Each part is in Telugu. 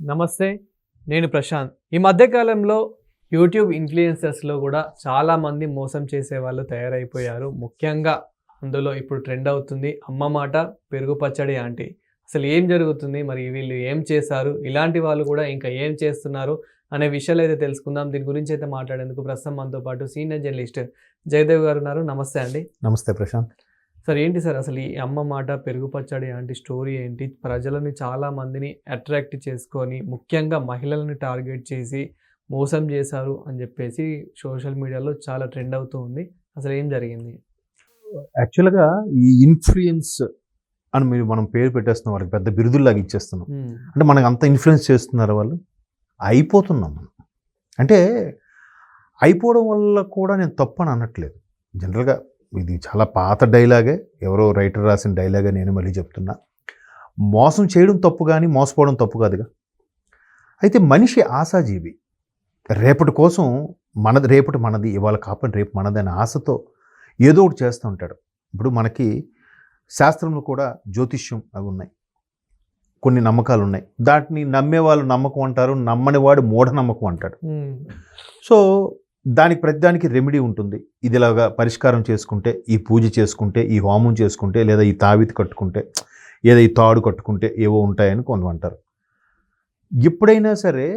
నమస్తే నేను ప్రశాంత్. ఈ మధ్యకాలంలో యూట్యూబ్ ఇన్ఫ్లుయెన్సర్స్లో కూడా చాలామంది మోసం చేసే వాళ్ళు తయారైపోయారు. ముఖ్యంగా అందులో ఇప్పుడు ట్రెండ్ అవుతుంది అమ్మ మాట పెరుగు పచ్చడి ఆంటీ. అసలు ఏం జరుగుతుంది? మరి వీళ్ళు ఏం చేశారు? ఇలాంటి వాళ్ళు కూడా ఇంకా ఏం చేస్తున్నారు? అనే విషయాలు అయితే తెలుసుకుందాం. దీని గురించి అయితే మాట్లాడేందుకు ప్రస్తుతం మనతో పాటు సీనియర్ జర్నలిస్ట్ జయదేవ్ గారు ఉన్నారు. నమస్తే అండి. నమస్తే ప్రశాంత్. సార్ ఏంటి సార్ అసలు ఈ అమ్మ మాట పెరుగు పచ్చడి అంటే స్టోరీ ఏంటి? ప్రజలని చాలా మందిని అట్రాక్ట్ చేసుకొని ముఖ్యంగా మహిళలను టార్గెట్ చేసి మోసం చేశారు అని చెప్పేసి సోషల్ మీడియాలో చాలా ట్రెండ్ అవుతూ ఉంది. అసలు ఏం జరిగింది? యాక్చువల్గా ఈ ఇన్ఫ్లుయెన్స్ అని మీరు మనం పేరు పెట్టేస్తున్నాం వాళ్ళకి పెద్ద బిరుదుల్లాగా ఇచ్చేస్తున్నాం. అంటే మనకు అంత ఇన్ఫ్లుయెన్స్ చేస్తున్నారు వాళ్ళు. అయిపోతున్నాం మనం. అంటే అయిపోవడం వల్ల కూడా నేను తప్పు అని అనట్లేదు. జనరల్గా ఇది చాలా పాత డైలాగే. ఎవరో రైటర్ రాసిన డైలాగే నేను మళ్ళీ చెప్తున్నా. మోసం చేయడం తప్పు కానీ మోసపోవడం తప్పు కాదుగా. అయితే మనిషి ఆశాజీవి. రేపటి కోసం మనది రేపటి మనది ఇవాళ కాపని రేపు మనది అనే ఆశతో ఏదో ఒకటి చేస్తూ ఉంటాడు. ఇప్పుడు మనకి శాస్త్రంలో కూడా జ్యోతిష్యం అవి ఉన్నాయి. కొన్ని నమ్మకాలు ఉన్నాయి. దాటిని నమ్మే వాళ్ళు నమ్మకం అంటారు. నమ్మని వాడు మూఢనమ్మకం అంటాడు. సో దానికి ప్రతిదానికి రెమెడీ ఉంటుంది. ఇది ఇలాగా పరిష్కారం చేసుకుంటే ఈ పూజ చేసుకుంటే ఈ హోమం చేసుకుంటే లేదా ఈ తావితి కట్టుకుంటే లేదా ఈ తాడు కట్టుకుంటే ఏవో ఉంటాయని కొంత అంటారు ఎప్పుడైనా సరే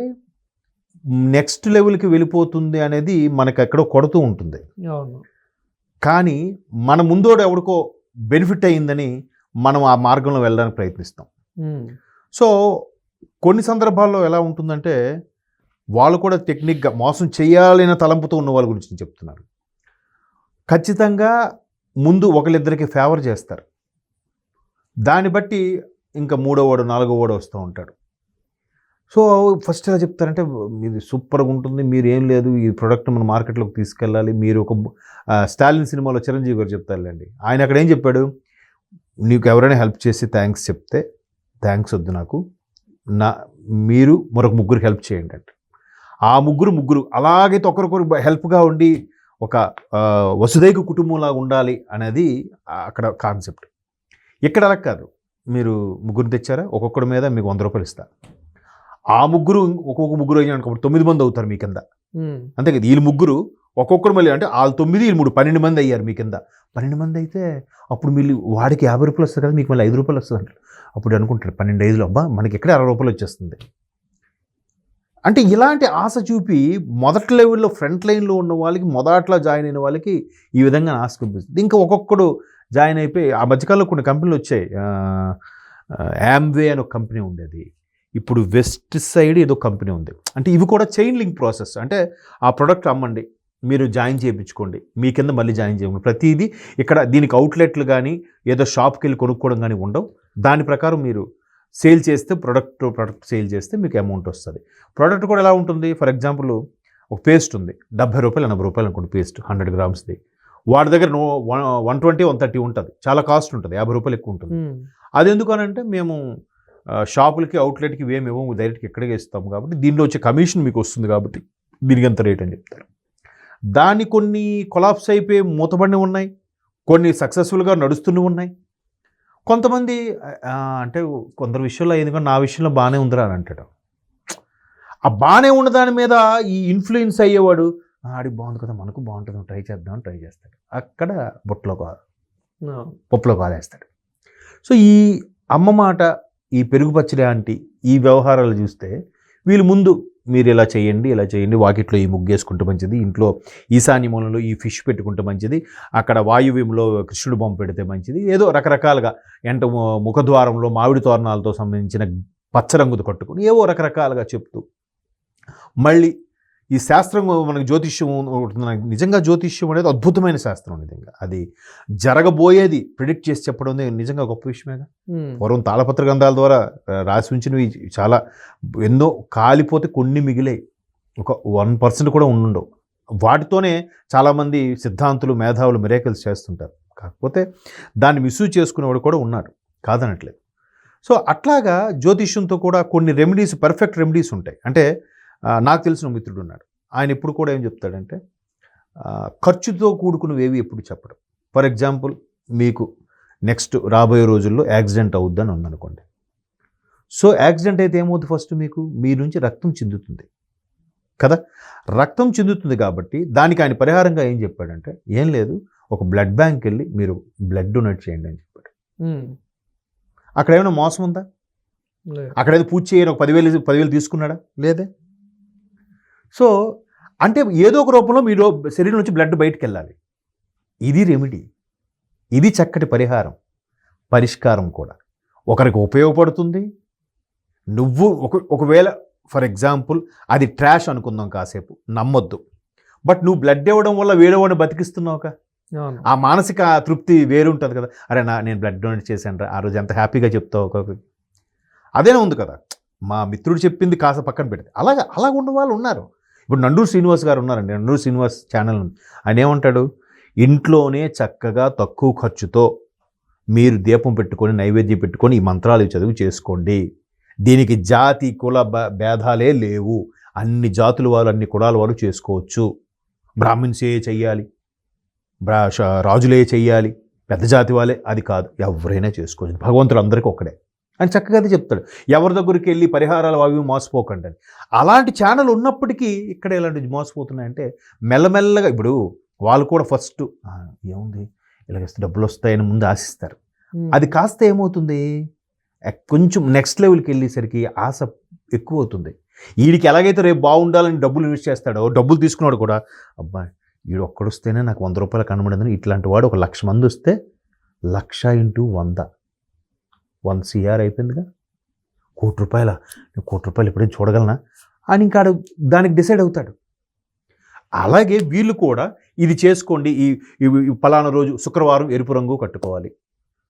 నెక్స్ట్ లెవెల్కి వెళ్ళిపోతుంది అనేది మనకు ఎక్కడో కొడుతూ ఉంటుంది. కానీ మన ముందోడు ఎవడికో బెనిఫిట్ అయ్యిందని మనం ఆ మార్గంలో వెళ్ళడానికి ప్రయత్నిస్తాం. సో కొన్ని సందర్భాల్లో ఎలా ఉంటుందంటే వాళ్ళు కూడా టెక్నిక్గా మోసం చేయాలనే తలంపుతో ఉన్న వాళ్ళ గురించి నేను చెప్తున్నాను ఖచ్చితంగా ముందు ఒకళ్ళిద్దరికి ఫేవర్ చేస్తారు. దాన్ని బట్టి ఇంకా మూడో వాడు నాలుగో వాడు వస్తూ ఉంటాడు. సో ఫస్ట్ ఎలా చెప్తారంటే ఇది సూపర్గా ఉంటుంది మీరు ఏం లేదు ఈ ప్రోడక్ట్ మన మార్కెట్లోకి తీసుకెళ్ళాలి మీరు ఒక స్టాలిన్ సినిమాలో చిరంజీవి గారు చెప్తారులేండి. ఆయన అక్కడ ఏం చెప్పాడు? నీకు ఎవరైనా హెల్ప్ చేసి థ్యాంక్స్ చెప్తే థ్యాంక్స్ వద్దు నాకు. నా మీరు మరొక ముగ్గురికి హెల్ప్ చేయండి అంటే. ఆ ముగ్గురు ముగ్గురు అలాగైతే ఒకరికొకరు హెల్ప్గా ఉండి ఒక వసుదైక కుటుంబంలాగా ఉండాలి అనేది అక్కడ కాన్సెప్ట్. ఇక్కడ అలా కాదు. మీరు ముగ్గురు తెచ్చారా? ఒక్కొక్కడి మీద మీకు వంద రూపాయలు ఇస్తా. ఆ ముగ్గురు ఒక్కొక్క ముగ్గురు అయినా అనుకోండి తొమ్మిది మంది అవుతారు మీ కింద. అంతే కదా వీళ్ళు ముగ్గురు ఒక్కొక్కరు మళ్ళీ అంటే వాళ్ళు తొమ్మిది వీళ్ళు మూడు పన్నెండు మంది అయ్యారు మీ కింద. పన్నెండు మంది అయితే అప్పుడు మీరు వాడికి యాభై రూపాయలు వస్తుంది కదా మీకు మళ్ళీ ఐదు రూపాయలు వస్తుంది అంటారు. అప్పుడు అనుకుంటారు పన్నెండు ఐదులో అబ్బా మనకి ఎక్కడ అరవై రూపాయలు వచ్చేస్తుంది? అంటే ఇలాంటి ఆశ చూపి మొదటి లెవెల్లో ఫ్రంట్ లైన్లో ఉన్న వాళ్ళకి మొదట్లో జాయిన్ అయిన వాళ్ళకి ఈ విధంగా ఆశ కనిపిస్తుంది ఇంకా ఒక్కొక్కడు జాయిన్ అయిపోయి ఆ మధ్యకాలంలో కొన్ని కంపెనీలు వచ్చాయి. యామ్వే అని ఒక కంపెనీ ఉండేది. ఇప్పుడు వెస్ట్ సైడ్ ఏదో కంపెనీ ఉంది. అంటే ఇవి కూడా చైన్ లింక్ ప్రాసెస్. అంటే ఆ ప్రోడక్ట్ అమ్మండి మీరు జాయిన్ చేయించుకోండి మీ కింద మళ్ళీ జాయిన్ చేయండి. ప్రతిదీ ఇక్కడ దీనికి అవుట్లెట్లు కానీ ఏదో షాప్కి వెళ్ళి కొనుక్కోవడం కానీ ఉండవు. దాని ప్రకారం మీరు సేల్ చేస్తే ప్రొడక్ట్ ప్రొడక్ట్ సేల్ చేస్తే మీకు అమౌంట్ వస్తుంది. ప్రోడక్ట్ కూడా ఎలా ఉంటుంది? ఫర్ ఎగ్జాంపుల్ ఒక పేస్ట్ ఉంది. డెబ్బై రూపాయలు ఎనభై రూపాయలు అనుకోండి పేస్ట్ హండ్రెడ్ గ్రామ్స్ది. వాడి దగ్గర no one one twenty one thirty ఉంటుంది. చాలా కాస్ట్ ఉంటుంది. యాభై రూపాయలు ఎక్కువ ఉంటుంది. అది ఎందుకనంటే మేము షాపులకి అవుట్లెట్కి ఏమి ఇవ్వము. డైరెక్ట్గా ఇక్కడికే ఇస్తాము కాబట్టి దీనిలో వచ్చే కమిషన్ మీకు వస్తుంది కాబట్టి దీనికి ఎంత రేట్ అని చెప్తారు. దాన్ని కొన్ని కొలాప్స్ అయిపోయి మూతబడి ఉన్నాయి. కొన్ని సక్సెస్ఫుల్గా నడుస్తూనే ఉన్నాయి. కొంతమంది అంటే కొందరు విషయంలో ఎందుకంటే నా విషయంలో బాగానే ఉందిరా అని అంటాడు. ఆ బాగానే ఉన్న దాని మీద ఈ ఇన్ఫ్లుయెన్స్ అయ్యేవాడు "ఆ, ఆడికి బాగుంది కదా మనకు బాగుంటుంది ట్రై చేద్దాం ట్రై చేస్తాడు. అక్కడ బొట్లో కా అవును. పప్పులో కాలేస్తాడు సో ఈ అమ్మ మాట ఈ పెరుగు పచ్చడి ఆంటీ ఈ వ్యవహారాలు చూస్తే వీళ్ళు ముందు మీరు ఇలా చేయండి ఇలా చేయండి వాకిట్లో ఈ ముగ్గేసుకుంటే మంచిది ఇంట్లో ఈశాన్య మూలంలో ఈ ఫిష్ పెట్టుకుంటే మంచిది అక్కడ వాయువ్యంలో కృష్ణుడు బొమ్మ పెడితే మంచిది ఏదో రకరకాలుగా ఎంట ము- ముఖద్వారంలో మామిడి తోరణాలతో సంబంధించిన పచ్చరంగుది కట్టుకుని ఏవో రకరకాలుగా చెప్తూ మళ్ళీ ఈ శాస్త్రం మనకి జ్యోతిష్యం నిజంగా జ్యోతిష్యం అనేది అద్భుతమైన శాస్త్రం నిజంగా. అది జరగబోయేది ప్రిడిక్ట్ చేసి చెప్పడం అనేది నిజంగా గొప్ప విషయమేగా. పూర్వం తాళపత్ర గ్రంథాల ద్వారా రాసి ఉంచినవి చాలా ఎన్నో కాలిపోతే కొన్ని మిగిలాయి. ఒక వన్ పర్సెంట్ కూడా ఉండుండవు. వాటితోనే చాలామంది సిద్ధాంతులు మేధావులు మిరేకల్స్ చేస్తుంటారు. కాకపోతే దాన్ని మిస్యూజ్ చేసుకునేవాడు కూడా ఉన్నాడు. కాదనట్లేదు. సో అట్లాగా జ్యోతిష్యంతో కూడా కొన్ని రెమెడీస్ పర్ఫెక్ట్ రెమెడీస్ ఉంటాయి. అంటే నాకు తెలిసిన మిత్రుడు ఉన్నాడు. ఆయన ఎప్పుడు కూడా ఏం చెప్తాడంటే ఖర్చుతో కూడుకున్నవేవి ఎప్పుడు చెప్పడం. ఫర్ ఎగ్జాంపుల్ మీకు నెక్స్ట్ రాబోయే రోజుల్లో యాక్సిడెంట్ అవుద్దని ఉందనుకోండి. సో యాక్సిడెంట్ అయితే ఏమవుతుంది ఫస్ట్ మీకు? మీ నుంచి రక్తం చిందుతుంది. కదా? రక్తం చిందుతుంది కాబట్టి దానికి ఆయన పరిహారంగా ఏం చెప్పాడంటే ఏం లేదు ఒక బ్లడ్ బ్యాంక్ వెళ్ళి మీరు బ్లడ్ డొనేట్ చేయండి అని చెప్పాడు. అక్కడ ఏమైనా మోసం ఉందా? లేదు. అక్కడ ఏదో పూజ చేయని ఒక పదివేలు పదివేలు తీసుకున్నాడా? లేదే? సో అంటే ఏదో ఒక రూపంలో మీరు శరీరం నుంచి బ్లడ్ బయటకు వెళ్ళాలి ఇది రెమెడీ. ఇది చక్కటి పరిహారం. పరిష్కారం కూడా. ఒకరికి ఉపయోగపడుతుంది. నువ్వు ఒక ఒకవేళ ఫర్ ఎగ్జాంపుల్ అది ట్రాష్ అనుకుందాం కాసేపు. నమ్మొద్దు. బట్ నువ్వు బ్లడ్ ఇవ్వడం వల్ల వేరేవాడిని బతికిస్తున్నావుగా? అవును. ఆ మానసిక తృప్తి వేరుంటుంది కదా. అరే నా నేను బ్లడ్ డొనేట్ చేశాను రా. ఆ రోజు ఎంత హ్యాపీగా చెప్తావు ఒక్కొక్కరికి అదేనే ఉంది కదా. మా మిత్రుడు చెప్పింది కాస్త పక్కన పెడితే. అలాగా అలాగ ఉన్న వాళ్ళు ఉన్నారు. ఇప్పుడు నండూరు శ్రీనివాస్ గారు ఉన్నారండి నండూరు శ్రీనివాస్ ఛానల్ ఉంది. ఆయన ఏమంటాడు? ఇంట్లోనే చక్కగా తక్కువ ఖర్చుతో మీరు దీపం పెట్టుకొని నైవేద్యం పెట్టుకొని ఈ మంత్రాలు చదువు చేసుకోండి. దీనికి జాతి కుల భేదాలే లేవు. అన్ని జాతుల వాళ్ళు అన్ని కులాల వాళ్ళు చేసుకోవచ్చు. బ్రాహ్మిన్సే చెయ్యాలి? బ్రా రాజులే చెయ్యాలి? పెద్ద జాతి వాళ్ళే అది కాదు. ఎవరైనా చేసుకోవచ్చు. భగవంతుడు అందరికీ ఒక్కడే. అని చక్కగా అది చెప్తాడు. ఎవరి దగ్గరికి వెళ్ళి పరిహారాలు అవి మోసపోకండి అని. అలాంటి ఛానల్ ఉన్నప్పటికీ ఇక్కడ ఇలాంటి మోసపోతున్నాయంటే మెల్లమెల్లగా ఇప్పుడు వాళ్ళు కూడా ఫస్ట్ "ఆ, ఏముంది? ఇలాగ డబ్బులు వస్తాయని ముందు ఆశిస్తారు. అది కాస్త ఏమవుతుంది? కొంచెం నెక్స్ట్ లెవెల్కి వెళ్ళేసరికి ఆశ ఎక్కువ అవుతుంది. వీడికి ఎలాగైతే రేపు బాగుండాలని డబ్బులు ఇన్వెస్ట్ చేస్తాడో డబ్బులు తీసుకున్నాడు కూడా అబ్బా వీడు ఒక్కడొస్తేనే నాకు వంద రూపాయలు కనబడిందని ఇట్లాంటి వాడు ఒక లక్ష మంది వస్తే లక్ష ఇంటూ వంద. వన్ సిఆర్ అయిపోయిందిగా. కోటి రూపాయల? నేను కోటి రూపాయలు ఎప్పుడైనా చూడగలనా? అని ఇంకా దానికి డిసైడ్ అవుతాడు. అలాగే వీళ్ళు కూడా ఇది చేసుకోండి ఈ ఈ- పలానా రోజు శుక్రవారం ఎరుపు రంగు కట్టుకోవాలి.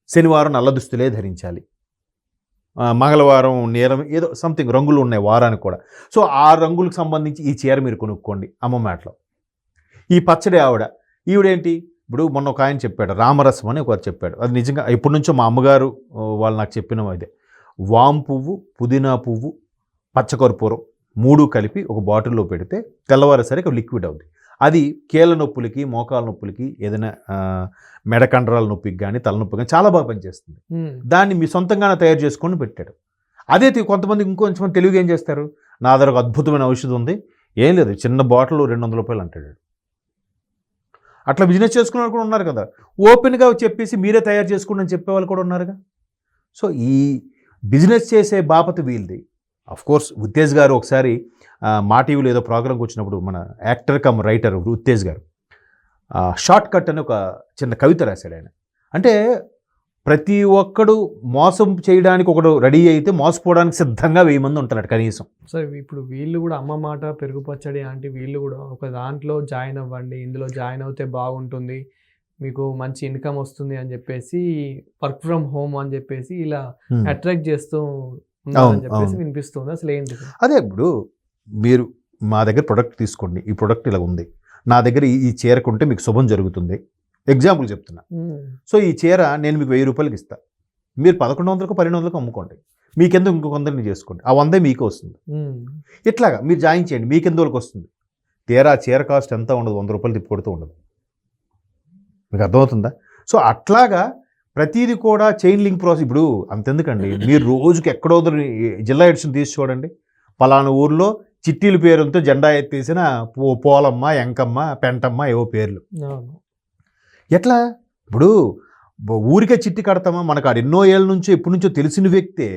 శనివారం నల్ల దుస్తులే ధరించాలి. మంగళవారం నేరం ఏదో సంథింగ్ రంగులు ఉన్నాయి వారానికి కూడా. సో ఆ రంగులకు సంబంధించి ఈ చీర మీరు కొనుక్కోండి అమ్మ మాటలో ఈ పచ్చడి ఆవిడ ఈవిడేంటి? ఇప్పుడు మొన్న ఒక ఆయన చెప్పాడు రామరసం అని ఒకరు చెప్పాడు. అది నిజంగా ఎప్పటి నుంచో మా అమ్మగారు వాళ్ళు నాకు చెప్పిన ఇదే వామ్ పువ్వు పుదీనా పువ్వు పచ్చకర్పూరం మూడు కలిపి ఒక బాటిల్లో పెడితే తెల్లవారేసరికి లిక్విడ్ అవుతుంది అది కీళ్ళ నొప్పులకి మోకాల నొప్పులకి ఏదైనా మెడ కండరాల నొప్పికి కానీ తలనొప్పి కానీ చాలా బాగా పనిచేస్తుంది. దాన్ని మీ సొంతంగానే తయారు చేసుకొని పెట్టాడు. అదే కొంతమంది ఇంకొంచెం తెలుగు ఏం చేస్తారు? నా దగ్గర ఒక అద్భుతమైన ఔషధం ఉంది. ఏం లేదు చిన్న బాటిల్ రెండు వందల రూపాయలు అంటాడు అట్లా బిజినెస్ చేసుకునే వాళ్ళు కూడా ఉన్నారు కదా. ఓపెన్గా చెప్పేసి మీరే తయారు చేసుకోండి అని చెప్పే వాళ్ళు కూడా ఉన్నారుగా. సో ఈ బిజినెస్ చేసే బాపత వీళ్ళది. కోర్స్ ఉత్తేజ్ గారు ఒకసారి మా టీవీలో ఏదో ప్రోగ్రామ్కి వచ్చినప్పుడు మన యాక్టర్ కమ్ రైటర్ ఉత్తేజ్ గారు. షార్ట్ కట్ అని ఒక చిన్న కవిత రాశాడు ఆయన. అంటే ప్రతి ఒక్కడు మోసం చేయడానికి ఒకడు రెడీ అయితే మోసపోవడానికి సిద్ధంగా వెయ్యి మంది ఉంటారు కనీసం. సో ఇప్పుడు వీళ్ళు కూడా అమ్మ మాట పెరుగు పచ్చడి అంటే వీళ్ళు కూడా ఒక దాంట్లో జాయిన్ అవ్వండి ఇందులో జాయిన్ అవుతే బాగుంటుంది మీకు మంచి ఇన్కమ్ వస్తుంది అని చెప్పేసి వర్క్ ఫ్రమ్ హోమ్ అని చెప్పేసి ఇలా అట్రాక్ట్ చేస్తూ అవును, చెప్పేసి. వినిపిస్తుంది. అసలు ఏంటి? అదే ఇప్పుడు మీరు మా దగ్గర ప్రొడక్ట్ తీసుకోండి ఈ ప్రొడక్ట్ ఇలా ఉంది. నా దగ్గర ఈ- ఈ చీర కొంటే మీకు శుభం జరుగుతుంది. ఎగ్జాంపుల్ చెప్తున్నా. సో ఈ చీర నేను మీకు వెయ్యి రూపాయలకి ఇస్తా. మీరు పదకొండు వందలకు పన్నెండు వందలకు అమ్ముకోండి. మీకెందుకు ఇంకో కొందరిని చేసుకోండి? ఆ వందే మీకు వస్తుంది. ఇట్లాగా మీరు జాయిన్ చేయండి. మీకెందుకు వస్తుంది? తీరా చీర కాస్ట్ ఎంత ఉండదు? వంద రూపాయలు తిప్పి కొడుతూ ఉండదు. మీకు అర్థమవుతుందా? సో అట్లాగా ప్రతిదీ కూడా చైన్ లింక్ ప్రాసెస్ ఇప్పుడు అంతెందుకండి? మీరు రోజుకి ఎక్కడో జిల్లా ఎడిషన్ తీసి చూడండి. పలానా ఊర్లో చిట్టీల పేరులతో జెండా ఎత్తేసిన పో పోలమ్మ ఎంకమ్మ పెంటమ్మ ఏవో పేర్లు. ఎట్లా? ఇప్పుడు ఊరికే చిట్టి కడతామా? మనకు ఆడు ఎన్నో ఏళ్ళ నుంచో ఎప్పటి నుంచో తెలిసిన వ్యక్తే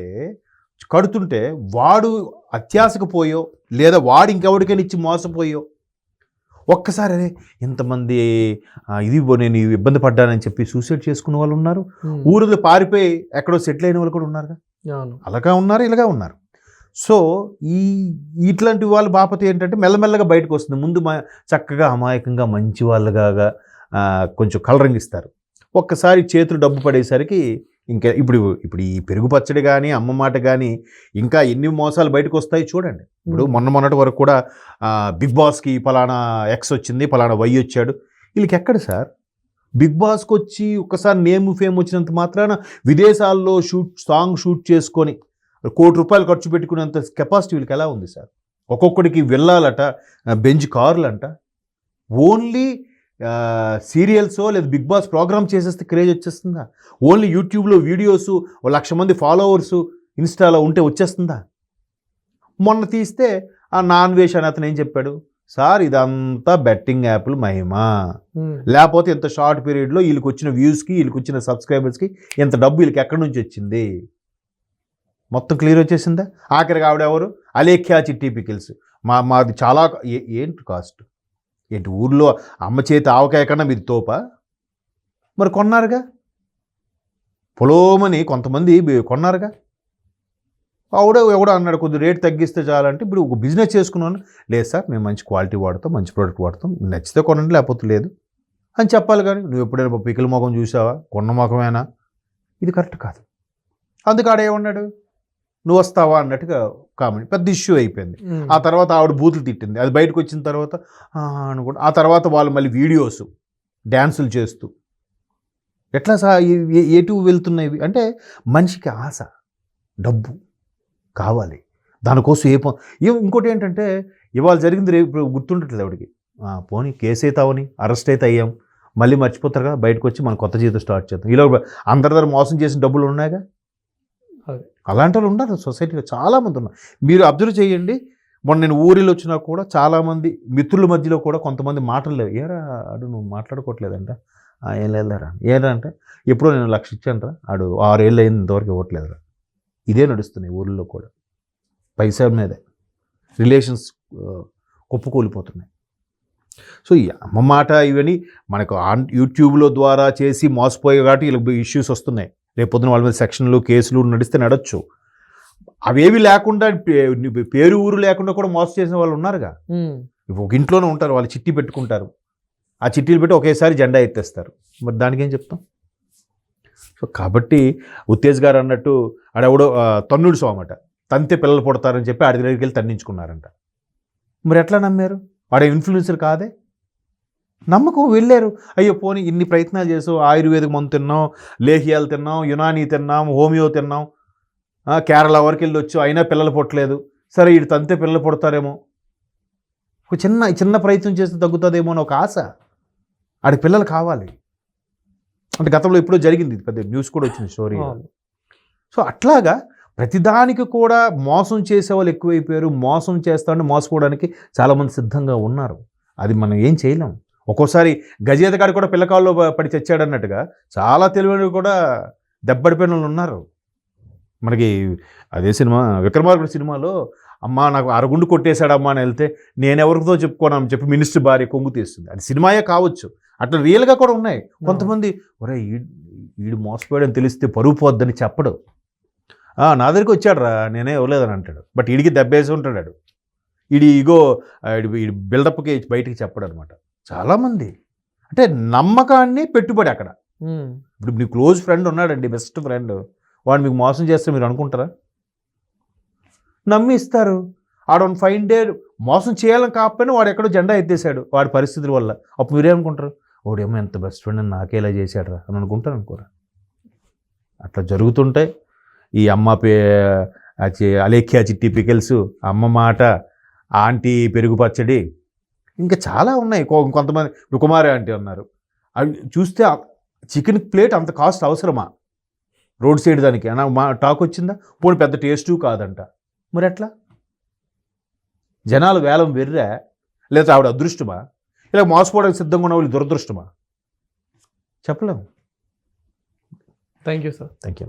కడుతుంటే వాడు అత్యాశకు పోయో లేదా వాడు ఇంకెవరికైనా ఇచ్చి మోసపోయో ఒక్కసారి అరే ఇంతమంది ఇది నేను ఇబ్బంది పడ్డానని చెప్పి సూసైడ్ చేసుకున్న వాళ్ళు ఉన్నారు. ఊరిలో పారిపోయి ఎక్కడో సెటిల్ అయిన వాళ్ళు కూడా ఉన్నారు అవును. అలాగా ఉన్నారు ఇలాగా ఉన్నారు. సో ఈ ఇట్లాంటి వాళ్ళు బాపత ఏంటంటే మెల్లమెల్లగా బయటకు వస్తుంది. ముందు చక్కగా అమాయకంగా మంచి వాళ్ళగా కొంచెం కలరింగ్ ఇస్తారు. ఒక్కసారి చేతులు డబ్బు పడేసరికి ఇంకా ఇప్పుడు ఇప్పుడు ఈ పెరుగు పచ్చడి కానీ అమ్మ మాట కానీ ఇంకా ఎన్ని మోసాలు బయటకు వస్తాయి చూడండి. ఇప్పుడు. మొన్న మొన్నటి వరకు కూడా బిగ్ బాస్కి పలానా ఎక్స్ వచ్చింది పలానా వై వచ్చాడు. వీళ్ళకి ఎక్కడ సార్? బిగ్ బాస్కి వచ్చి ఒక్కసారి నేమ్ ఫేమ్ వచ్చినంత మాత్రాన విదేశాల్లో షూట్ సాంగ్ షూట్ చేసుకొని కోటి రూపాయలు ఖర్చు పెట్టుకునేంత కెపాసిటీ వీళ్ళకి ఎలా ఉంది సార్? ఒక్కొక్కడికి వెళ్ళాలట బెంచ్ కార్లు అంట ఓన్లీ సీరియల్సో లేదా బిగ్ బాస్ ప్రోగ్రామ్ చేసేస్తే క్రేజ్ వచ్చేస్తుందా? ఓన్లీ యూట్యూబ్లో వీడియోస్ లక్ష మంది ఫాలోవర్స్ ఇన్స్టాలో ఉంటే వచ్చేస్తుందా? మొన్న తీస్తే ఆ నాన్ వేష్ అని అతను ఏం చెప్పాడు? సార్ ఇదంతా బెట్టింగ్ యాప్లు మహిమా. లేకపోతే ఇంత షార్ట్ పీరియడ్లో వీళ్ళకి వచ్చిన వ్యూస్కి వీళ్ళకి వచ్చిన సబ్స్క్రైబర్స్కి ఇంత డబ్బు వీళ్ళకి ఎక్కడి నుంచి వచ్చింది? మొత్తం క్లియర్ వచ్చేసిందా? ఆఖరికి ఆవిడ ఎవరు అలేఖ్యా చిట్టి పికిల్స్. మా మాది చాలా ఏంటి కాస్ట్? ఏంటి ఊర్లో అమ్మ చేతి ఆవకాయ కన్నా మీది తోపా? మరి కొన్నారుగా? పొలోమని కొంతమంది కొన్నారుగా? ఆవిడ ఎవడో అన్నాడు కొద్ది రేట్ తగ్గిస్తే చాలంటే ఇప్పుడు ఒక బిజినెస్ చేసుకున్నాను. లేదు సార్ మేము మంచి క్వాలిటీ వాడతాం మంచి ప్రోడక్ట్ వాడతాం నచ్చితే కొనండి లేకపోతే లేదు అని చెప్పాలి కానీ నువ్వు ఎప్పుడైనా పికిల ముఖం చూసావా? కొన్న ముఖమేనా? ఇది కరెక్ట్ కాదు. అందుకు ఆడేమన్నాడు నువ్వు వస్తావా అన్నట్టుగా కామెంట్. పెద్ద ఇష్యూ అయిపోయింది. ఆ తర్వాత ఆవిడ బూతులు తిట్టింది. అది బయటకు వచ్చిన తర్వాత "ఆ" అనుకుంటా ఆ తర్వాత వాళ్ళు మళ్ళీ వీడియోస్ డ్యాన్సులు చేస్తూ. ఎట్లా సా ఎటు వెళ్తున్నాయి? అంటే మనిషికి ఆశ డబ్బు కావాలి. దానికోసం ఏ ఇంకోటి ఏంటంటే ఇవాళ జరిగింది రేపు ఇప్పుడు గుర్తుండట్లేదు ఆవిడకి "ఆ, పోనీ కేసు అయితే అవని అరెస్ట్ అయితే అయ్యాం. మళ్ళీ మర్చిపోతారు కదా బయటకు వచ్చి మనం కొత్త జీవితం స్టార్ట్ చేద్దాం. ఇలా అందరి దగ్గర మోసం చేసిన డబ్బులు ఉన్నాయిగా. అలాంటి వాళ్ళు ఉన్నారు సొసైటీలో చాలామంది ఉన్నారు. మీరు అబ్జర్వ్ చేయండి. మొన్న నేను ఊరిలో వచ్చినా కూడా చాలామంది మిత్రుల మధ్యలో కూడా కొంతమంది మాటలు లేవు. ఏరా ఆడు నువ్వు మాట్లాడుకోవట్లేదంట. ఏం లేదురా ఏరా అంటే ఎప్పుడో నేను లక్ష ఇచ్చానురా. ఆడు ఆరేళ్ళు అయింది ఇంతవరకు ఇవ్వట్లేదురా. ఇదే నడుస్తున్నాయి ఊళ్ళో కూడా. పైసా మీదే. రిలేషన్స్ కుప్పకూలిపోతున్నాయి. సో ఈ అమ్మ మాట ఇవన్నీ మనకు ఆన్ యూట్యూబ్లో ద్వారా చేసి మోసపోయే కాబట్టి వీళ్ళకి ఇష్యూస్ వస్తున్నాయి. రేపు పొద్దున వాళ్ళ మీద సెక్షన్లు కేసులు నడిస్తే నడచ్చు. అవేవి లేకుండా పేరు ఊరు లేకుండా కూడా మోసం చేసిన వాళ్ళు ఉన్నారుగా? ఒక ఇంట్లోనే ఉంటారు వాళ్ళు చిట్టి పెట్టుకుంటారు. ఆ చిట్టీలు పెట్టి ఒకేసారి జెండా ఎత్తేస్తారు. మరి దానికి ఏం చెప్తాం? సో కాబట్టి ఉత్తేజ్ గారు అన్నట్టు ఆడెవడో తన్నుడు స్వామట తంతే పిల్లలు పుడతారని చెప్పి ఆడి దగ్గరికి వెళ్ళి తన్నించుకున్నారంట. మరి ఎట్లా నమ్మారు? ఆడ ఇన్ఫ్లుయెన్సర్ కాదే? నమ్మకం వెళ్ళారు. అయ్యో పోనీ ఇన్ని ప్రయత్నాలు చేసావు. ఆయుర్వేదిక మందు తిన్నాం లేహియాలు తిన్నాం యునానీ తిన్నాం హోమియో తిన్నాం. కేరళ వరకు వెళ్ళి వచ్చు అయినా పిల్లలు పుట్టలేదు. సరే వీడు తంతే పిల్లలు పుడతారేమో. ఒక చిన్న చిన్న ప్రయత్నం చేస్తే తగ్గుతుందేమో అని ఒక ఆశ. ఆడికి పిల్లలు కావాలి. అంటే గతంలో ఎప్పుడో జరిగింది ఇది. పెద్ద న్యూస్ కూడా వచ్చింది స్టోరీ. సో అట్లాగా ప్రతిదానికి కూడా మోసం చేసే వాళ్ళు ఎక్కువైపోయారు. మోసం చేస్తామని మోసపోవడానికి చాలామంది సిద్ధంగా ఉన్నారు. అది మనం ఏం చేయలేం. ఒక్కోసారి గజేత గారు కూడా పిల్లకాల్లో పడి చచ్చాడు అన్నట్టుగా చాలా తెలివైన కూడా దెబ్బడిపోయిన వాళ్ళు ఉన్నారు. మనకి అదే సినిమా విక్రమార్కుడు సినిమాలో అమ్మా నాకు అరగుండు కొట్టేశాడమ్మా అని వెళ్తే నేను ఎవరితో చెప్పుకోనని చెప్పి మినిస్టర్ భార్య కొంగు తీస్తుంది. అది సినిమాయే కావచ్చు. అట్లా రియల్గా కూడా ఉన్నాయి. కొంతమంది ఒరే ఈడు మోసపోయాడని తెలిస్తే పరువు పోద్దని చెప్పడు. "ఆ, నా దగ్గరికి వచ్చాడు రా నేనే ఇవ్వలేదని అంటాడు. బట్ ఈడికి దెబ్బేసి ఉంటాడు. ఈడి ఇగో ఈడి బిల్డప్కి బయటికి చెప్పడు అనమాట చాలామంది. అంటే నమ్మకాన్ని పెట్టుబడి అక్కడ. ఇప్పుడు మీ క్లోజ్ ఫ్రెండ్ ఉన్నాడండి బెస్ట్ ఫ్రెండ్. వాడు మీకు మోసం చేస్తే మీరు అనుకుంటారా? నమ్మి ఇస్తారు ఆడ ఫైన్ డే మోసం చేయాలని కాకపోయినా వాడు ఎక్కడో జెండా ఎత్తేసాడు వాడి పరిస్థితుల వల్ల. అప్పుడు మీరేమనుకుంటారు వాడేమో ఎంత బెస్ట్ ఫ్రెండ్ అని నాకే ఇలా చేశాడరా అని అనుకుంటారు అనుకోరా? అట్లా జరుగుతుంటాయి ఈ అమ్మ పే అలేఖ్యా చిట్టి పికెల్స్ అమ్మ మాట ఆంటీ పెరుగు పచ్చడి ఇంకా చాలా ఉన్నాయి. కొంతమంది ఇప్పుడు కుమారి ఆంటీ ఉన్నారు అవి చూస్తే చికెన్ ప్లేట్ అంత కాస్ట్ అవసరమా? రోడ్ సైడ్ దానికి. అన్న మా టాక్ వచ్చిందా? పోనీ పెద్ద టేస్టు కాదంట. మరి ఎట్లా? జనాలు వేలం వెర్రా? లేదా ఆవిడ అదృష్టమా? ఇలా మోసపోవడానికి సిద్ధంగా ఉన్న వాళ్ళు దురదృష్టమా? చెప్పలేము. Thank you sir thank you